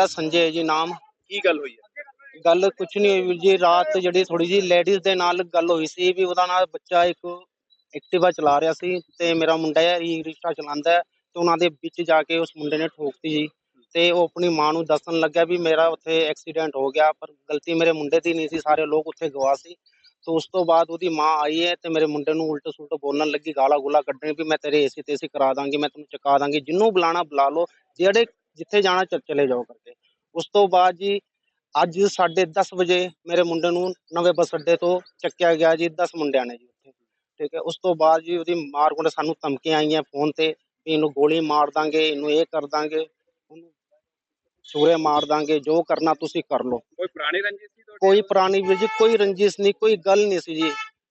ਮੇਰਾ ਸੰਜੇ ਹੈ ਜੀ ਨਾਮ। ਕੀ ਗੱਲ ਹੋਈ ਹੈ? ਗੱਲ ਕੁਛ ਨਹੀਂ ਹੋਈ ਵੀਰ ਜੀ ਰਾਤ ਜਿਹੜੀ ਥੋੜੀ ਜੀ ਲੇਡੀਜ਼ ਦੇ ਨਾਲ ਗੱਲ ਹੋਈ ਸੀ ਵੀ ਉਹਦਾ ਨਾਲ ਬੱਚਾ ਇੱਕ ਐਕਟਿਵਾ ਚਲਾ ਰਿਹਾ ਸੀ ਤੇ ਮੇਰਾ ਮੁੰਡਾ ਹੈ ਈ ਰਿਕਸ਼ਾ ਚਲਾਉਂਦਾ ਹੈ ਤੇ ਉਹਨਾਂ ਦੇ ਵਿੱਚ ਜਾ ਕੇ ਉਸ ਮੁੰਡੇ ਨੇ ਠੋਕਤੀ ਜੀ ਤੇ ਉਹ ਆਪਣੀ ਮਾਂ ਨੂੰ ਦੱਸਣ ਲੱਗਿਆ ਵੀ ਮੇਰਾ ਉੱਥੇ ਐਕਸੀਡੈਂਟ ਹੋ ਗਿਆ ਪਰ ਗਲਤੀ ਮੇਰੇ ਮੁੰਡੇ ਦੀ ਨਹੀਂ ਸੀ ਸਾਰੇ ਲੋਕ ਉੱਥੇ ਗਵਾਹ ਸੀ। ਤੇ ਉਸ ਤੋਂ ਬਾਅਦ ਉਹਦੀ ਮਾਂ ਆਈ ਹੈ ਤੇ ਮੇਰੇ ਮੁੰਡੇ ਨੂੰ ਉਲਟ ਸੁਲਟ ਬੋਲਣ ਲੱਗੀ ਗਾਲਾਂ ਗੁਲਾ ਕੱਢਣੀ ਵੀ ਮੈਂ ਤੇਰੇ ਏਸੀ ਤੇ ਏਸੀ ਕਰਾ ਦਾਂਗੀ ਮੈਂ ਤੈਨੂੰ ਚੁਕਾ ਦਾਂਗੀ ਜਿੰਨੂੰ ਬੁਲਾਣਾ ਬੁਲਾ ਲਓ ਜਿਹੜੇ ਜਿੱਥੇ ਜਾਣਾ ਚ- ਚਲੇ ਜਾਓ ਕਰਕੇ। ਉਸ ਤੋਂ ਬਾਅਦ ਜੀ ਅੱਜ 10:30 ਵਜੇ ਮੇਰੇ ਮੁੰਡੇ ਨੂੰ ਨਵੇਂ ਬੱਸ ਅੱਡੇ ਤੋਂ ਚੱਕਿਆ ਗਿਆ ਜੀ 10 ਮੁੰਡਿਆਂ ਨੇ ਜੀ ਉੱਥੇ। ਠੀਕ ਹੈ ਉਸ ਤੋਂ ਬਾਅਦ ਜੀ ਉਹਦੀ ਮਾਰ ਕੁੰਡ ਸਾਨੂੰ ਧਮਕੀਆਂ ਆਈਆਂ ਫੋਨ ਤੇ ਵੀ ਇਹਨੂੰ ਗੋਲੀ ਮਾਰ ਦਾਂਗੇ ਇਹਨੂੰ ਇਹ ਕਰ ਦਾਂਗੇ ਉਹਨੂੰ ਛੁਰੇ ਮਾਰ ਦਾਂਗੇ ਜੋ ਕਰਨਾ ਤੁਸੀਂ ਕਰ ਲਓ। ਕੋਈ ਪੁਰਾਣੀ ਰੰਜਿਸ਼ ਸੀ ਤੁਹਾਡੀ? ਕੋਈ ਪੁਰਾਣੀ ਵੀਰ ਜੀ ਕੋਈ ਰੰਜਿਸ਼ ਨਹੀਂ ਕੋਈ ਗੱਲ ਨਹੀਂ ਸੀ ਜੀ।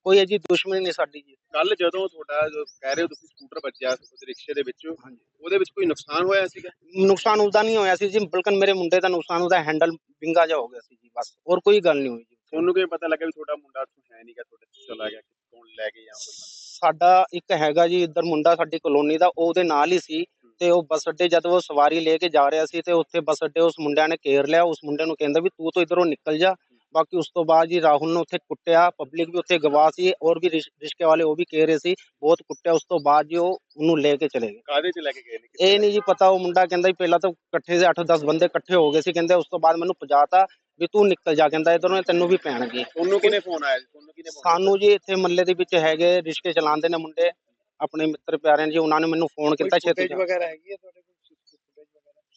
ਕੋਈ ਅਜੀ ਦੁਸ਼ਮਣੀ ਨਹੀਂ ਸਾਡੀ ਜੀ। ਕੱਲ ਜਦੋਂ ਤੁਹਾਡਾ ਜੋ ਕਹਿ ਰਹੇ ਹੋ ਤੁਸੀਂ ਸਕੂਟਰ ਵੱਜਿਆ ਉਸ ਰਿਕਸ਼ੇ ਦੇ ਵਿੱਚ ਉਹਦੇ ਵਿੱਚ ਕੋਈ ਨੁਕਸਾਨ ਹੋਇਆ ਸੀਗਾ? ਨੁਕਸਾਨ ਉਹਦਾ ਨਹੀਂ ਹੋਇਆ ਸੀ ਜੀ ਬਲਕਨ ਮੇਰੇ ਮੁੰਡੇ ਦਾ ਨੁਕਸਾਨ ਉਹਦਾ ਹੈਂਡਲ ਵਿੰਗਾ ਜਾ ਹੋ ਗਿਆ ਸੀ ਜੀ ਬਸ। ਹੋਰ ਕੋਈ ਗੱਲ ਨਹੀਂ ਹੋਈ ਜੀ। ਤੁਹਾਨੂੰ ਕਿਵੇਂ ਪਤਾ ਲੱਗਾ ਵੀ ਤੁਹਾਡਾ ਮੁੰਡਾ ਉੱਥੋਂ ਹੈ ਨਹੀਂਗਾ ਤੁਹਾਡੇ ਤੋਂ ਚਲਾ ਗਿਆ ਕੌਣ ਲੈ ਕੇ ਜਾਂ ਕੋਈ ਸਾਡਾ ਇੱਕ ਹੈਗਾ ਜੀ ਇੱਧਰ ਮੁੰਡਾ ਸਾਡੀ ਕਲੋਨੀ ਦਾ ਉਹ ਉਹਦੇ ਨਾਲ ਹੀ ਸੀ ਤੇ ਉਹ ਬੱਸ ਅੱਡੇ ਜਦ ਉਹ ਸਵਾਰੀ ਲੈ ਕੇ ਜਾ ਰਿਹਾ ਸੀ ਤੇ ਉੱਥੇ ਬੱਸ ਅੱਡੇ ਉਸ ਮੁੰਡਿਆਂ ਨੇ ਘੇਰ ਲਿਆ ਉਸ ਮੁੰਡੇ ਨੂੰ ਕਹਿੰਦਾ ਵੀ ਤੂੰ ਤੋਂ ਇਧਰੋਂ ਨਿਕਲ ਜਾ ਬਾਕੀ ਉਸ ਤੋਂ ਬਾਅਦ ਜੀ ਰਾਹੁਲ ਨੂੰ ਉੱਥੇ ਕੁੱਟਿਆ ਪਬਲਿਕ ਵੀ ਉੱਥੇ ਗਵਾਹ ਸੀ ਔਰ ਵੀ ਰਿਸ਼- ਰਿਸ਼ਕੇ ਵਾਲੇ ਉਹ ਵੀ ਕਹਿ ਰਹੇ ਸੀ ਬਹੁਤ ਕੁੱਟਿਆ ਉਸ ਤੋਂ ਬਾਅਦ ਜੀ ਉਹ ਉਹਨੂੰ ਲੈ ਕੇ ਚਲੇ ਗਏ ਕਾਹਦੇ 'ਚ ਲੈ ਕੇ ਗਏ ਨੇ ਇਹ ਨਹੀਂ ਜੀ ਪਤਾ ਉਹ ਮੁੰਡਾ ਕਹਿੰਦਾ ਵੀ ਪਹਿਲਾਂ ਤਾਂ ਇਕੱਠੇ ਦੇ 8-10 ਬੰਦੇ ਇਕੱਠੇ ਹੋ ਗਏ ਸੀ ਕਹਿੰਦੇ ਉਸ ਤੋਂ ਬਾਅਦ ਮੈਨੂੰ ਪਜਾਤਾ ਵੀ ਤੂੰ ਨਿਕਲ ਜਾ ਕਹਿੰਦਾ ਇਧਰੋਂ ਤੈਨੂੰ ਵੀ ਪੈਣਗੇ ਤੁਹਾਨੂੰ ਕਿਹਨੇ ਫੋਨ ਆਇਆ ਸੀ? ਤੁਹਾਨੂੰ ਕਿਹਨੇ ਫੋਨ ਸਾਨੂੰ ਜੀ ਇੱਥੇ ਮੱਲੇ ਦੇ ਵਿੱਚ ਹੈਗੇ ਰਿਸ਼ਤੇ ਚਲਾਉਂਦੇ ਨੇ ਮੁੰਡੇ ਆਪਣੇ ਮਿੱਤਰ ਪਿਆਰੇ ਨੇ ਜੀ ਉਹਨਾਂ ਨੇ ਮੈਨੂੰ ਫੋਨ ਕੀਤਾ ਛੇਤੀ ਜਾ। ਵਗੈਰਾ ਹੈਗੀ ਹੈ ਤੁਹਾਡੇ ਕੋਲ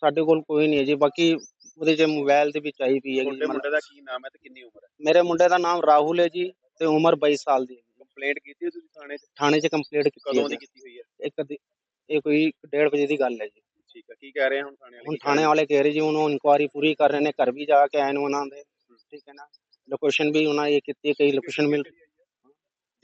ਸਾਡੇ ਕੋਲ ਕੋਈ ਨਹੀਂ ਹੈ ਜੀ ਬਾਕੀ ਉਹਦੇ ਚ ਮੋਬਾਈਲ ਦੇ ਵਿੱਚ ਆਈ ਪਈ ਹੈ ਤੁਹਾਡੇ ਜੀ ਮੁੰਡੇ ਦਾ ਕੀ ਨਾਮ ਹੈ ਤੇ ਕਿੰਨੀ ਉਮਰ ਹੈ? ਮੇਰੇ ਮੁੰਡੇ ਦਾ ਨਾਮ ਰਾਹੁਲ ਹੈ ਜੀ ਤੇ ਉਮਰ 22 ਸਾਲ ਦੀ ਹੈ ਜੀ। ਕੰਪਲੇਂਟ ਕੀਤੀ ਹੈ ਤੁਸੀਂ ਥਾਣੇ 'ਚ? ਥਾਣੇ 'ਚ ਕੰਪਲੀਟ ਕੀਤੀ ਹੈ ਕਦੋਂ ਦੀ ਜੀ। ਕੀਤੀ ਹੋਈ ਹੈ? ਇੱਕ ਦੀ- ਇਹ ਕੋਈ 1:30 ਵਜੇ ਦੀ ਗੱਲ ਹੈ ਜੀ। ਠੀਕ ਹੈ ਕੀ ਕਹਿ ਰਹੇ ਆ ਹੁਣ ਥਾਣੇ ਵਾਲੇ? ਹੁਣ ਕੀ ਰਹੇ ਥਾਣੇ ਵਾਲੇ ਕਹਿ ਰਹੇ ਜੀ ਉਹਨੂੰ ਇਨਕੁਆਰੀ ਪੂਰੀ ਕਰ ਰਹੇ ਨੇ ਘਰ ਵੀ ਜਾ ਕੇ ਆਏ ਨੇ ਉਹਨਾਂ ਦੇ। ਠੀਕ ਹੈ ਨਾ। ਲੋਕੇਸ਼ਨ ਵੀ ਉਹਨਾਂ ਇਹ ਕੀਤੀ ਹੈ, ਕਈ ਲੋਕੇਸ਼ਨ ਮਿਲ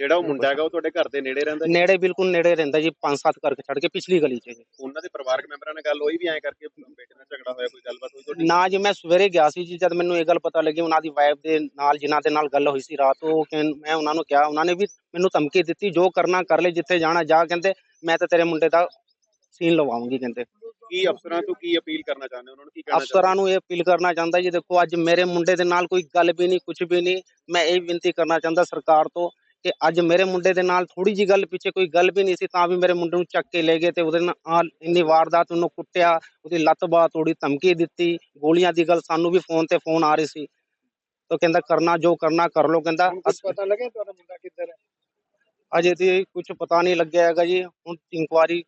ਜਿਹੜਾ ਉਹ ਮੁੰਡਾ ਹੈਗਾ ਉਹ ਤੁਹਾਡੇ ਘਰ ਦੇ ਨੇੜੇ ਰਹਿੰਦਾ ਜੀ? ਨੇੜੇ ਬਿਲਕੁਲ ਨੇੜੇ ਰਹਿੰਦਾ ਜੀ 5-7 ਕਰਕੇ ਛੱਡ ਕੇ ਪਿਛਲੀ ਗਲੀ 'ਚ ਜੀ। ਉਹਨਾਂ ਦੇ ਪਰਿਵਾਰਕ ਮੈਂਬਰਾਂ ਨਾਲ ਗੱਲ ਹੋਈ ਵੀ ਐਂ ਕਰਕੇ ਬੇਟੇ ਨਾਲ ਝਗੜਾ ਹੋਇਆ ਕੋਈ ਗੱਲਬਾਤ ਹੋਈ ਤੁਹਾਡੀ? ਨਾ ਜੀ ਮੈਂ ਸਵੇਰੇ ਗਿਆ ਸੀ ਜੀ ਜਦ ਮੈਨੂੰ ਇਹ ਗੱਲ ਪਤਾ ਲੱਗੀ ਉਹਨਾਂ ਦੀ ਵਾਈਫ ਦੇ ਨਾਲ ਜਿਨ੍ਹਾਂ ਦੇ ਨਾਲ ਗੱਲ ਹੋਈ ਸੀ ਰਾਤ ਉਹ ਕਹਿੰ- ਮੈਂ ਉਹਨਾਂ ਨੂੰ ਕਿਹਾ ਉਹਨਾਂ ਨੇ ਵੀ ਮੈਨੂੰ ਧਮਕੀ ਦਿੱਤੀ ਜੋ ਕਰਨਾ ਕਰ ਲੈ ਜਿੱਥੇ ਜਾਣਾ ਜਾ ਕਹਿੰਦੇ ਮੈਂ ਤਾਂ ਤੇਰੇ ਮੁੰਡੇ ਦਾ ਸੀਨ ਲਵਾਉਂਗੀ ਕਹਿੰਦੇ। ਕੀ ਅਫਸਰਾਂ ਤੋਂ ਕੀ ਅਪੀਲ ਕਰਨਾ ਚਾਹੁੰਦੇ ਹੋ? ਉਹਨਾਂ ਨੂੰ ਕੀ ਕਹਿਣਾ ਅਫਸਰਾਂ ਨੂੰ ਇਹ ਅਪੀਲ ਕਰਨਾ ਚਾਹੁੰਦਾ ਜੀ ਦੇਖੋ ਅੱਜ ਮੇਰੇ ਮੁੰਡੇ ਦੇ ਨਾਲ ਕੋਈ ਗੱਲ ਵੀ ਨਹੀਂ ਕੁਝ ਵੀ ਨਹੀਂ ਮੈਂ ਇਹ ਬੇਨਤੀ ਕਰਨਾ ਚਾਹੁੰਦਾ ਸਰਕਾਰ ਤੋਂ ਕਿ ਅੱਜ ਮੇਰੇ ਮੁੰਡੇ ਦੇ ਨਾਲ ਥੋੜੀ ਜੀ ਗੱਲ ਪਿੱਛੇ ਕੋਈ ਗੱਲ ਵੀ ਨਹੀਂ ਸੀ ਤਾਂ ਵੀ ਮੇਰੇ ਮੁੰਡੇ ਨੂੰ ਚੱਕ ਕੇ ਲੈ ਗਏ ਤੇ ਉਹਦੇ ਨਾਲ ਇੰਨੀ ਵਾਰਦਾਤ ਉਹਨੂੰ ਕੁੱਟਿਆ ਉਹਦੀ ਲੱਤ ਬਾਹ ਤੋੜੀ ਧਮਕੀ ਦਿੱਤੀ ਗੋਲੀਆਂ ਦੀ ਗੱਲ ਸਾਨੂੰ ਵੀ ਫੋਨ ਤੇ ਫੋਨ ਆ ਰਹੀ ਸੀ। ਤਾਂ ਕਹਿੰਦਾ ਕਰਨਾ ਜੋ ਕਰਨਾ ਕਰ ਲੋ ਕਹਿੰਦਾ ਪਤਾ ਲੱਗਿਆ ਤੁਹਾਡਾ ਮੁੰਡਾ ਕਿੱਧਰ ਹੈ? ਅਜੇ ਤੇ ਕੁਝ ਪਤਾ ਨਹੀਂ ਲੱਗਿਆ ਹੈਗਾ ਜੀ ਹੁਣ ਇਨਕੁਆਰੀ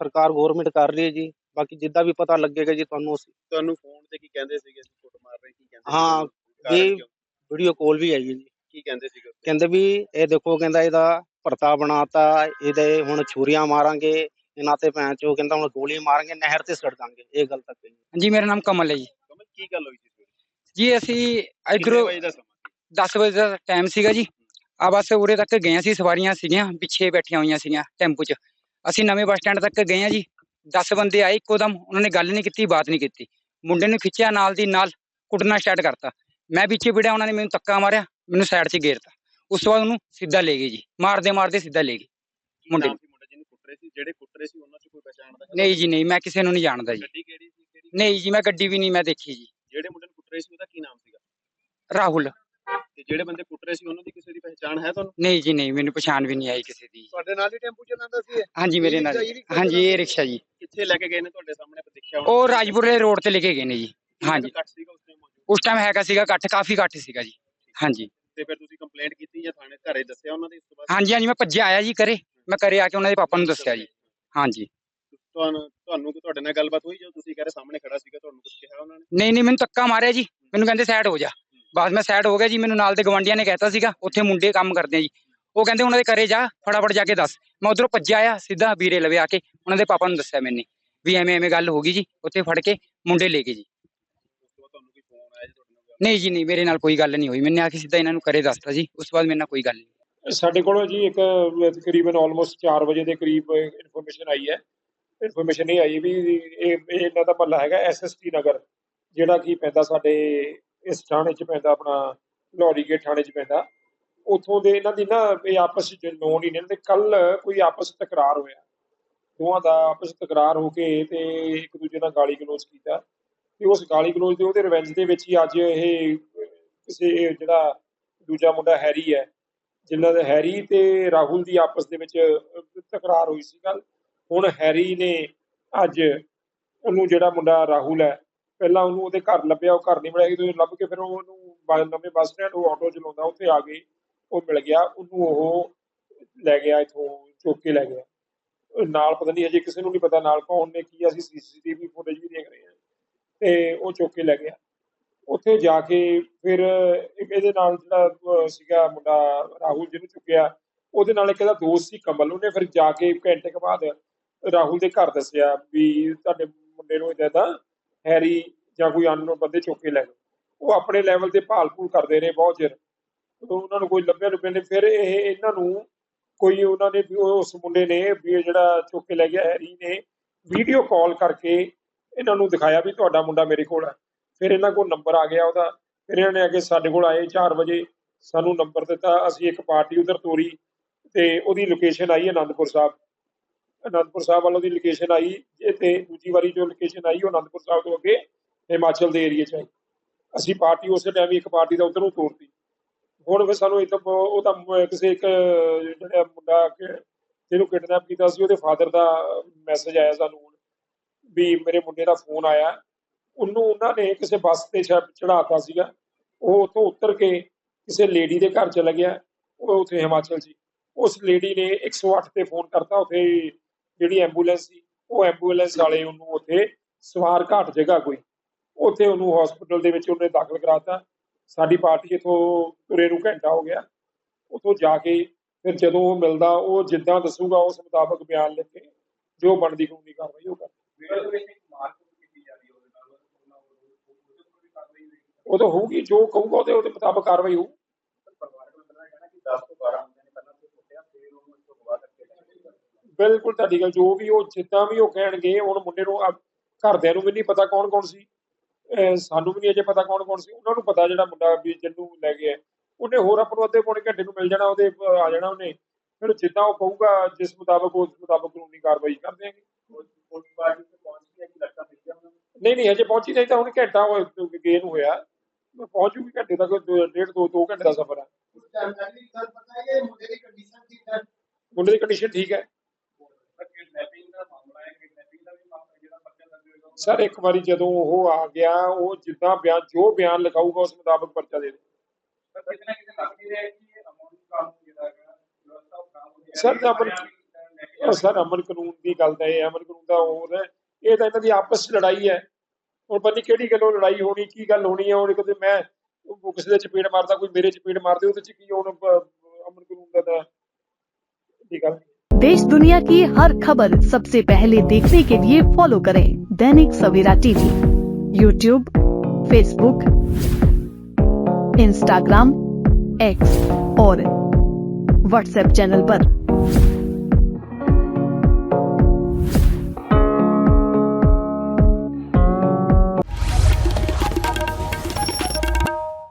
ਸਰਕਾਰ ਗਵਰਨਮੈਂਟ ਕਰ ਰਹੀ ਹੈ ਜੀ ਬਾਕੀ ਜਿੱਦਾਂ ਵੀ ਪਤਾ ਲੱਗੇਗਾ ਜੀ ਤੁਹਾਨੂੰ ਅਸੀਂ ਤੁਹਾਨੂੰ ਫੋਨ ਤੇ ਕੀ ਕਹਿੰਦੇ ਸੀਗੇ? ਅਸੀਂ ਫੁੱਟ ਮਾਰ ਰਹੇ ਕੀ ਕਹਿੰਦੇ ਹਾਂ? ਵੀਡੀਓ ਕਾਲ ਵੀ ਆਈ ਹੈ ਜੀ। ਕੀ ਕਹਿੰਦੇ ਸੀਗੇ ਉੱਥੇ? ਕਹਿੰਦੇ ਵੀ ਇਹ ਦੇਖੋ ਕਹਿੰਦਾ ਇਹਦਾ ਭਰਤਾ ਬਣਾਤਾ ਇਹਦੇ ਹੁਣ ਛੁਰੀਆਂ ਮਾਰਾਂਗੇ ਇਹਨਾਂ ਤੇ ਭੈਣ ਚੋ ਕਹਿੰਦਾ ਹੁਣ ਗੋਲੀ ਮਾਰਾਂਗੇ ਨਹਿਰ ਤੇ ਸੜ ਦਾਂਗੇ ਇਹ ਗੱਲ ਤੱਕ ਕਹੀ ਜੀ ਮੇਰਾ ਨਾਮ ਕਮਲ ਹੈ ਜੀ। ਕਮਲ ਕੀ ਗੱਲ ਹੋਈ ਸੀ? ਜੀ ਅਸੀਂ ਇਧਰੋਂ ਵਜੇ ਦਾ ਸਮਾਂ ਸੀ? 10 ਵਜੇ ਦਾ ਟਾਈਮ ਸੀਗਾ ਜੀ। ਆ ਬਸ ਉਰੇ ਤੱਕ ਗਏ ਸੀ ਸਵਾਰੀਆਂ ਸੀਗੀਆਂ ਪਿੱਛੇ ਬੈਠੀਆਂ ਹੋਈਆਂ ਸੀਗੀਆਂ ਟੈਂਪੂ 'ਚ। ਅਸੀਂ ਨਵੇਂ ਬੱਸ ਸਟੈਂਡ ਤੱਕ ਗਏ ਆ ਜੀ। 10 ਬੰਦੇ ਆਏ ਇੱਕੋ ਦਮ ਉਹਨਾਂ ਨੇ ਗੱਲ ਨਹੀਂ ਕੀਤੀ ਬਾਤ ਨਹੀਂ ਕੀਤੀ। ਮੁੰਡੇ ਨੂੰ ਖਿੱਚਿਆ ਨਾਲ ਦੀ ਨਾਲ ਕੁੱਟਣਾ ਸਟਾਰਟ ਕਰਤਾ। ਮੈਂ ਪਿੱਛੇ ਵਿੜਿਆ ਉਹਨਾਂ ਨੇ ਮੈਨੂੰ ਧੱਕਾ ਮਾਰਿਆ। ਮੈਨੂੰ ਸਾਈਡ 'ਚ ਗੇਰਤਾ ਉਸ ਤੋਂ ਬਾਅਦ ਉਹਨੂੰ ਸਿੱਧਾ ਲੈ ਗਏ ਜੀ। ਮਾਰਦੇ ਮਾਰਦੇ ਸਿੱਧਾ ਲੈ ਗਏ ਮੁੰਡੇ ਨਾਮ ਸੀ ਮੁੰਡੇ ਜਿਹਨੂੰ ਕੁੱਟ ਰਹੇ ਸੀ ਜਿਹੜੇ ਕੁੱਟ ਰਹੇ ਸੀ ਉਹਨਾਂ 'ਚ ਕੋਈ ਪਛਾਣ ਦਾ ਨਹੀਂ ਜੀ ਨਹੀਂ ਮੈਂ ਕਿਸੇ ਨੂੰ ਨਹੀਂ ਜਾਣਦਾ ਜੀ। ਗੱਡੀ ਕਿਹੜੀ ਸੀ ਕਿਹੜੀ? ਨਹੀਂ ਜੀ ਮੈਂ ਗੱਡੀ ਵੀ ਨਹੀਂ ਮੈਂ ਦੇਖੀ ਜੀ। ਜਿਹੜੇ ਮੁੰਡੇ ਨੂੰ ਕੁੱਟ ਰਹੇ ਸੀ ਉਹਦਾ ਕੀ ਨਾਮ ਸੀਗਾ? ਰਾਹੁਲ। ਤੇ ਜਿਹੜੇ ਬੰਦੇ ਕੁੱਟ ਰਹੇ ਸੀ ਉਹਨਾਂ ਦੀ ਕਿਸੇ ਦੀ ਪਛਾਣ ਹੈ ਤੁਹਾਨੂੰ? ਨਹੀਂ ਜੀ ਨਹੀਂ ਮੈਨੂੰ ਪਛਾਣ ਵੀ ਨਹੀਂ ਆਈ ਕਿਸੇ ਦੀ ਤੁਹਾਡੇ ਨਾਲ ਹੀ ਟੈਂਪੂ ਚਲਾਉਂਦਾ ਸੀ ਇਹ? ਹਾਂਜੀ ਮੇਰੇ ਨਾਲ ਹਾਂਜੀ ਇਹ ਰਿਕਸ਼ਾ ਜੀ। ਕਿੱਥੇ ਲੈ ਕੇ ਗਏ ਨੇ ਤੁਹਾਡੇ ਸਾਹਮਣੇ? ਆਪਾਂ ਦੇਖਿਆ ਹੋਣਾ। ਉਹ ਰਾਜਪੁਰੇ ਰੋਡ ਤੇ ਲੈ ਕੇ ਗਏ ਨੇ ਜੀ। ਹਾਂਜੀ। ਕੱਟ ਸੀਗਾ ਉਸ ਟਾਈਮ ਉਸ ਟਾਈਮ ਹੈਗਾ ਸੀਗਾ ਇਕੱਠ ਕਾਫੀ ਇਕੱਠ ਸੀਗਾ ਜੀ। ਹਾਂਜੀ। ਤੇ ਫਿਰ ਤੁਸੀਂ ਕੰਪਲੇਂਟ ਕੀਤੀ ਜਾਂ ਥਾਣੇ ਘਰੇ ਦੱਸਿਆ ਉਹਨਾਂ ਦੇ ਇਸ ਤੋਂ ਬਾਅਦ? ਹਾਂਜੀ ਹਾਂਜੀ ਮੈਂ ਭੱਜਿਆ ਆਇਆ ਜੀ ਘਰੇ। ਮੈਂ ਘਰੇ ਆ ਕੇ ਉਹਨਾਂ ਦੇ ਪਾਪਾ ਨੂੰ ਦੱਸਿਆ ਜੀ। ਹਾਂਜੀ। ਤੁਹਾਨੂੰ ਤੁਹਾਨੂੰ ਕਿ ਤੁਹਾਡੇ ਨਾਲ ਗੱਲਬਾਤ ਹੋਈ ਜਦੋਂ ਤੁਸੀਂ ਕਹਿੰਦੇ ਸਾਹਮਣੇ ਖੜਾ ਸੀਗਾ ਤੁਹਾਨੂੰ ਕੁਝ ਕਿਹਾ ਉਹਨਾਂ ਨੇ? ਨਹੀਂ ਨਹੀਂ ਮੈਨੂੰ ਧੱਕਾ ਮਾਰਿਆ ਜੀ। ਮੈਨੂੰ ਕਹਿੰਦੇ ਸਾਈਡ ਹੋ ਜਾ। ਬਸ ਮੈਂ ਸਾਈਡ ਹੋ ਗਿਆ ਜੀ ਮੈਨੂੰ ਨਾਲ ਦੇ ਗਵੰਡੀਆਂ ਨੇ ਕਹਿਤਾ ਸੀਗਾ ਉੱਥੇ ਮੁੰਡੇ ਕੰਮ ਕਰਦੇ ਆ ਜੀ। ਉਹ ਕਹਿੰਦੇ ਉਹਨਾਂ ਦੇ ਘਰੇ ਜਾ ਫਟਾਫਟ ਜਾ ਕੇ ਦੱਸ। ਮੈਂ ਉਧਰੋਂ ਭੱਜਿਆ ਆ ਸਿੱਧਾ ਵੀਰੇ ਲਵੇ ਆ ਕੇ ਉਹਨਾਂ ਦੇ ਪਾਪਾ ਨੂੰ ਦੱਸਿਆ ਮੈਨੇ। ਵੀ ਐਵੇਂ ਐਵੇਂ ਗੱਲ ਹੋ ਗਈ ਜੀ ਉੱਥੇ ਫੜ ਕੇ ਮੁੰਡੇ ਲੈ ਗਏ ਜੀ ਉਸ ਤੋਂ ਬਾਅਦ ਤੁਹਾਨੂੰ ਕੋਈ ਫੋਨ ਆਇਆ ਜੀ ਤੁਹਾਡੇ ਨਾਲ ਨਹੀਂ ਜੀ, ਨਹੀਂ, ਮੇਰੇ ਨਾਲ ਕੋਈ ਗੱਲ ਨਹੀਂ ਹੋਈ। ਮੈਨੇ ਆ ਕੇ ਸਿੱਧਾ ਇਹਨਾਂ ਨੂੰ ਘਰੇ ਦੱਸਤਾ ਜੀ। ਉਸ ਤੋਂ ਬਾਅਦ ਮੇਰੇ ਨਾਲ ਕੋਈ ਗੱਲ ਨਹੀਂ ਸਾਡੇ ਕੋਲ ਜੀ ਇੱਕ ਤਕਰੀਬਨ ਆਲਮੋਸਟ 4 ਵਜੇ ਦੇ ਕਰੀਬ ਇਨਫੋਰਮੇਸ਼ਨ ਆਈ ਹੈ। ਇਨਫੋਰਮੇਸ਼ਨ ਇਹ ਆਈ ਵੀ ਇਹ ਇਹਨਾਂ ਦਾ ਮਹੱਲਾ ਹੈਗਾ ਐਸਐਸਟੀ ਨਗਰ, ਜਿਹੜਾ ਕੀ ਪੈਂਦਾ ਸਾਡੇ, ਇਸ ਥਾਣੇ 'ਚ ਪੈਂਦਾ ਆਪਣਾ, ਲੋਹੜੀ ਥਾਣੇ 'ਚ ਪੈਂਦਾ। ਉੱਥੋਂ ਦੇ ਇਹਨਾਂ ਦੀ ਨਾ ਇਹ ਆਪਸ ਵਿੱਚ ਨੋਨ ਹੀ ਨੇ, ਤੇ ਕੱਲ ਕੋਈ ਆਪਸ ਤਕਰਾਰ ਹੋਇਆ। ਦੋਹਾਂ ਦਾ ਆਪਸ ਤਕਰਾਰ ਹੋ ਕੇ ਤੇ ਇੱਕ ਦੂਜੇ ਨਾਲ ਗਾਲੀ ਗਲੋਚ ਕੀਤਾ। ਤੇ ਉਸ ਗਾਲੀ ਗਲੋਚ ਦੇ ਉਹਦੇ ਰਿਵੈਂਜ ਦੇ ਵਿੱਚ ਹੀ ਅੱਜ ਇਹ ਕਿਸੇ ਜਿਹੜਾ ਦੂਜਾ ਮੁੰਡਾ ਹੈਰੀ ਹੈ ਜਿਨ੍ਹਾਂ ਦੇ ਹੈਰੀ ਤੇ ਰਾਹੁਲ ਦੀ ਆਪਸ ਦੇ ਵਿੱਚ ਤਕਰਾਰ ਹੋਈ ਸੀ ਕੱਲ ਹੁਣ ਹੈਰੀ ਨੇ ਅੱਜ ਉਹਨੂੰ ਜਿਹੜਾ ਮੁੰਡਾ ਰਾਹੁਲ ਹੈ, ਪਹਿਲਾਂ ਉਹਨੂੰ ਉਹਦੇ ਘਰ ਲੱਭਿਆ, ਉਹ ਘਰ ਨਹੀਂ ਮਿਲਿਆ ਜਦੋਂ ਲੱਭ ਕੇ ਫਿਰ ਉਹਨੂੰ ਨਵੇਂ ਬੱਸ ਸਟੈਂਡ ਉਹ ਆਟੋ ਚਲਾਉਂਦਾ, ਉੱਥੇ ਆ ਗਈ ਉਹ ਮਿਲ ਗਿਆ, ਉਹਨੂੰ ਉਹ ਲੈ ਗਿਆ, ਇਥੋਂ ਚੁੱਕ ਕੇ ਲੈ ਗਿਆ। ਨਾਲ ਪਤਾ ਨਹੀਂ ਹਜੇ ਕਿਸੇ ਨੂੰ ਨਹੀਂ ਪਤਾ, ਨਾਲ ਕੌਣ ਨੇ, ਕੀ ਅਸੀਂ ਸੀਸੀਟੀਵੀ ਫੁਟੇਜ ਵੀ ਦੇਖ ਰਹੇ ਹਾਂ। ਤੇ ਉਹ ਚੁੱਕ ਕੇ ਲੈ ਗਿਆ। ਉੱਥੇ ਜਾ ਕੇ ਫਿਰ ਇਹਦੇ ਨਾਲ ਜਿਹੜਾ ਸੀਗਾ ਮੁੰਡਾ ਰਾਹੁਲ ਜਿਹਨੂੰ ਚੁੱਕਿਆ, ਉਹਦੇ ਨਾਲ ਇੱਕ ਇਹਦਾ ਦੋਸਤ ਸੀ ਕਮਲ ਉਹਨੇ ਫਿਰ ਜਾ ਕੇ ਘੰਟੇ ਕੁ ਬਾਅਦ ਰਾਹੁਲ ਦੇ ਘਰ ਦੱਸਿਆ ਵੀ ਤੁਹਾਡੇ ਮੁੰਡੇ ਨੂੰ ਇਦਾਂ ਦਾ ਹੈਰੀ ਜਾਂ ਕੋਈ ਅਨਨੋਨ ਬੰਦੇ ਚੁੱਕ ਕੇ ਲੈ ਗਏ ਉਹ ਆਪਣੇ ਲੈਵਲ ਤੇ ਭਾਲ ਭੂਲ ਕਰਦੇ ਰਹੇ ਬਹੁਤ ਚਿਰ। ਉਦੋਂ ਉਹਨਾਂ ਨੂੰ ਕੋਈ ਲੱਭਿਆ ਲੁੱਭਿਆ ਨਹੀਂ। ਫਿਰ ਇਹ ਇਹਨਾਂ ਨੂੰ ਕੋਈ ਉਹਨਾਂ ਨੇ ਵੀ ਉਸ ਮੁੰਡੇ ਨੇ ਵੀ ਜਿਹੜਾ ਚੁੱਕ ਕੇ ਲੈ ਗਿਆ ਹੈਰੀ ਨੇ ਵੀਡੀਓ ਕਾਲ ਕਰਕੇ ਇਹਨਾਂ ਨੂੰ ਦਿਖਾਇਆ ਵੀ ਤੁਹਾਡਾ ਮੁੰਡਾ ਮੇਰੇ ਕੋਲ ਹੈ। ਫਿਰ ਇਹਨਾਂ ਕੋਲ ਨੰਬਰ ਆ ਗਿਆ ਉਹਦਾ। ਫਿਰ ਇਹਨਾਂ ਨੇ ਅੱਗੇ ਸਾਡੇ ਕੋਲ ਆਏ 4 ਵਜੇ, ਸਾਨੂੰ ਨੰਬਰ ਦਿੱਤਾ। ਅਸੀਂ ਇੱਕ ਪਾਰਟੀ ਉਧਰ ਤੋਰੀ ਤੇ ਉਹਦੀ ਲੋਕੇਸ਼ਨ ਆਈ ਅਨੰਦਪੁਰ ਸਾਹਿਬ। ਅਨੰਦਪੁਰ ਸਾਹਿਬ ਵੱਲੋਂ ਦੀ ਲੋਕੇਸ਼ਨ ਆਈ ਇਹ ਤੇ ਦੂਜੀ ਵਾਰੀ ਜੋ ਲੋਕੇਸ਼ਨ ਆਈ ਉਹ ਅਨੰਦਪੁਰ ਸਾਹਿਬ ਤੋਂ ਅੱਗੇ ਹਿਮਾਚਲ ਦੇ ਏਰੀਆ 'ਚ ਆਈ। ਅਸੀਂ ਪਾਰਟੀ ਉਸੇ ਟਾਈਮ ਇੱਕ ਪਾਰਟੀ ਦਾ ਉਧਰੋਂ ਤੋਰਤੀ। ਹੁਣ ਫਿਰ ਸਾਨੂੰ ਇੱਥੇ ਉਹਦਾ ਮ- ਕਿਸੇ ਇੱਕ ਜਿਹੜਾ ਮੁੰਡਾ ਜਿਹਨੂੰ ਕਿਡਨੈਪ ਕੀਤਾ ਸੀ, ਉਹਦੇ ਫਾਦਰ ਦਾ ਮੈਸੇਜ ਆਇਆ ਸਾਨੂੰ। ਵੀ ਮੇਰੇ ਮੁੰਡੇ ਦਾ ਫੋਨ ਆਇਆ। ਉਹਨੂੰ ਉਹਨਾਂ ਨੇ ਕਿਸੇ ਬੱਸ ਤੇ ਚੜਾਤਾ ਸੀਗਾ। ਉਹ ਉੱਥੋਂ ਉਤਰ ਕੇ ਕਿਸੇ ਲੇਡੀ ਦੇ ਘਰ ਚਲਾ ਗਿਆ। ਉਹ ਉੱਥੇ ਹਿਮਾਚਲ ਸੀ। ਉਸ ਲੇਡੀ ਨੇ 108 ਤੇ ਫੋਨ ਕਰਤਾ। ਉੱਥੇ ਜਿਹੜੀ ਐਂਬੂਲੈਂਸ ਸੀ, ਉਹ ਐਂਬੂਲੈਂਸ ਵਾਲੇ ਉਹਨੂੰ ਉੱਥੇ ਸਵਾਰ ਘਾਟ ਜਗ੍ਹਾ ਕੋਈ। ਉੱਥੇ ਉਹਨੂੰ ਹਸਪੀਟਲ ਦੇ ਵਿੱਚ ਉਹਨੇ ਦਾਖਲ ਕਰਾਤਾ। ਸਾਡੀ ਪਾਰਟੀ ਇਥੋਂ ਤੁਰੇ ਨੂੰ ਘੰਟਾ ਹੋ ਗਿਆ। ਉਥੋਂ ਜਾ ਕੇ ਫਿਰ ਜਦੋਂ ਉਹ ਮਿਲਦਾ, ਉਹ ਜਿੱਦਾਂ ਦੱਸੂਗਾ, ਉਸ ਮੁਤਾਬਕ ਬਿਆਨ ਲਿਖ ਕੇ ਜੋ ਬਣਦੀ ਕਾਨੂੰਨੀ ਕਾਰਵਾਈ ਉਹ ਕਰ ਉਹ ਤਾਂ ਹੋਊਗੀ, ਜੋ ਕਹੂਗਾ ਉਹਦੇ ਉਹਦੇ ਮੁਤਾਬਕ ਕਾਰਵਾਈ ਹੋਊ। ਬਿਲਕੁਲ ਤੁਹਾਡੀ ਗੱਲ, ਜੋ ਵੀ ਉਹ ਜਿੱਦਾਂ ਵੀ ਉਹ ਕਹਿਣਗੇ, ਹੁਣ ਮੁੰਡੇ ਨੂੰ ਘਰਦਿਆਂ ਨੂੰ ਵੀ ਨਹੀਂ ਪਤਾ ਕੌਣ ਕੌਣ ਸੀ। ਸਾਨੂੰ ਵੀ ਨਹੀਂ ਅਜੇ ਪਤਾ ਕੌਣ ਕੌਣ ਸੀ। ਉਹਨਾਂ ਨੂੰ ਪਤਾ ਜਿਹੜਾ ਮੁੰਡਾ ਵੀ ਜਿਹਨੂੰ ਲੈ ਗਿਆ ਉਹਨੇ ਹੋਰ ਆਪਾਂ ਨੂੰ ਅੱਧੇ ਪੌਣੇ ਘੰਟੇ ਨੂੰ ਮਿਲ ਜਾਣਾ, ਉਹਦੇ ਆ ਜਾਣਾ ਉਹਨੇ। ਫਿਰ ਜਿੱਦਾਂ ਉਹ ਕਹੂਗਾ, ਜਿਸ ਮੁਤਾਬਕ, ਉਸ ਮੁਤਾਬਕ ਕਾਨੂੰਨੀ ਕਾਰਵਾਈ ਕਰ ਦਿਆਂਗੇ। ਨਹੀਂ ਨਹੀਂ ਹਜੇ ਪਹੁੰਚੀ ਨਹੀਂ ਤਾਂ ਹੁਣ ਘੰਟਾ ਹੋ- ਗਏ ਨੂੰ ਹੋਇਆ ਪਹੁੰਚ ਜੂਗੀ ਘੰਟੇ ਤੱਕ ਦੋ- ਡੇਢ ਦੋ ਦੋ ਘੰਟੇ ਦਾ ਸਫ਼ਰ ਹੈ ਜਾਣਕਾਰੀ ਸਰ ਪਤਾ ਹੈ ਕਿ ਮੁੰਡੇ ਦੀ ਕੰਡੀਸ਼ਨ ਠੀਕ ਹੈ ਮੁੰਡੇ ਦੀ ਕੰਡੀਸ਼ਨ ਠੀਕ ਹੈ ਸਰ ਇੱਕ ਵਾਰੀ ਜਦੋਂ ਉਹ ਆ ਗਿਆ ਉਹ ਜਿੱਦਾਂ ਬਿਆਨ ਜੋ ਬਿਆਨ ਲਿਖਾਊਗਾ ਉਸ ਮੁਤਾਬਕ ਪਰਚਾ ਦੇ ਦੇ ਸਰ ਅਮਨ ਉਹ ਸਰ ਅਮਨ ਕਾਨੂੰਨ ਦੀ ਗੱਲ ਤਾਂ ਇਹ ਹੈ, ਅਮਨ ਕਾਨੂੰਨ ਦਾ ਹੋਰ ਹੈ ਇਹ ਤਾਂ ਇਹਨਾਂ ਦੀ ਆਪਸ 'ਚ ਲੜਾਈ ਹੈ ਹੁਣ ਪਤਾ ਨਹੀਂ ਕਿਹੜੀ ਗੱਲੋਂ ਲੜਾਈ ਹੋਣੀ ਕੀ ਗੱਲ ਹੋਣੀ ਹੈ ਹੁਣ ਕਦੇ ਮੈਂ ਉਹ ਕਿਸੇ ਦੇ ਚਪੇੜ ਮਾਰਦਾ ਕੋਈ ਮੇਰੇ ਚਪੇੜ ਮਾਰਦੇ ਉਹਦੇ 'ਚ ਕੀ ਹੁਣ ਪ- ਅਮਨ ਕਾਨੂੰਨ ਦਾ ਤਾਂ ਦੀ ਗੱਲ ਨਹੀਂ। देश दुनिया की हर खबर सबसे पहले देखने के लिए फॉलो करें Dainik Savera TV YouTube Facebook Instagram X और व्हाट्सएप चैनल पर।